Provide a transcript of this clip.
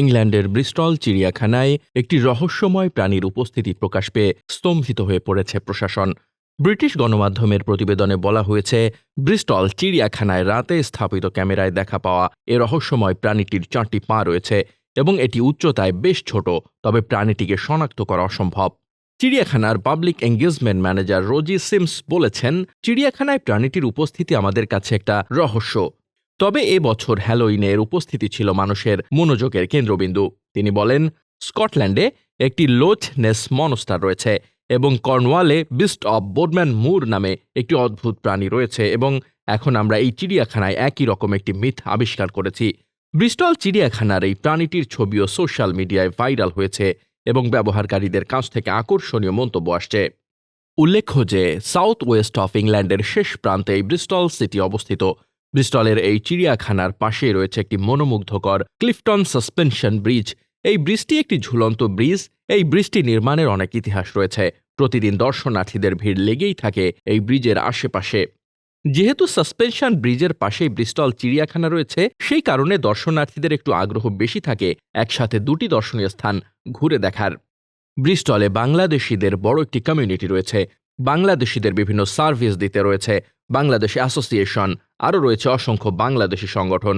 ইংল্যান্ডের ব্রিস্টল চিড়িয়াখানায় একটি রহস্যময় প্রাণীর উপস্থিতি প্রকাশ পেয়ে স্তম্ভিত হয়ে পড়েছে প্রশাসন। ব্রিটিশ গণমাধ্যমের প্রতিবেদনে বলা হয়েছে, ব্রিস্টল চিড়িয়াখানায় রাতে স্থাপিত ক্যামেরায় দেখা পাওয়া এ রহস্যময় প্রাণীটির চারটি পা রয়েছে এবং এটি উচ্চতায় বেশ ছোট, তবে প্রাণীটিকে শনাক্ত করা অসম্ভব। চিড়িয়াখানার public engagement manager Rosie Sims বলেছেন, চিড়িয়াখানায় প্রাণীটির উপস্থিতি আমাদের কাছে একটা রহস্য। তবে এ বছর হ্যালোইনে এর উপস্থিতি ছিল মানুষের মনোযোগের কেন্দ্রবিন্দু। তিনি বলেন, স্কটল্যান্ডে একটি লোচ নেস মনস্টার রয়েছে এবং কর্নওয়ালে বিস্ট অব বোডম্যান মুর নামে একটি অদ্ভুত প্রাণী রয়েছে এবং এখন আমরা এই চিড়িয়াখানায় একই রকম একটি মিথ আবিষ্কার করেছি। ব্রিস্টল চিড়িয়াখানার এই প্রাণীটির ছবিও সোশ্যাল মিডিয়ায় ভাইরাল হয়েছে এবং ব্যবহারকারীদের কাছ থেকে আকর্ষণীয় মন্তব্য আসছে। উল্লেখ্য যে সাউথ ওয়েস্ট অফ ইংল্যান্ডের শেষ প্রান্তে এই ব্রিস্টল সিটি অবস্থিত। ব্রিস্টলের এই চিড়িয়াখানার পাশেই রয়েছে একটি মনোমুগ্ধকর ক্লিফটন সাসপেনশন ব্রিজ। এই ব্রিজটি একটি ঝুলন্ত ব্রিজ। এই ব্রিজটি নির্মাণের অনেক ইতিহাস রয়েছে। প্রতিদিন দর্শনার্থীদের ভিড় লেগেই থাকে এই ব্রিজের আশেপাশে। যেহেতু সাসপেনশন ব্রিজের পাশেই ব্রিস্টল চিড়িয়াখানা রয়েছে, সেই কারণে দর্শনার্থীদের একটু আগ্রহ বেশি থাকে একসাথে দুটি দর্শনীয় স্থান ঘুরে দেখার। ব্রিস্টলে বাংলাদেশিদের বড় একটি কমিউনিটি রয়েছে। বাংলাদেশিদের বিভিন্ন সার্ভিস দিতে রয়েছে। বাংলাদেশ অ্যাসোসিয়েশন আরও রয়েছে অসংখ্য বাংলাদেশি সংগঠন।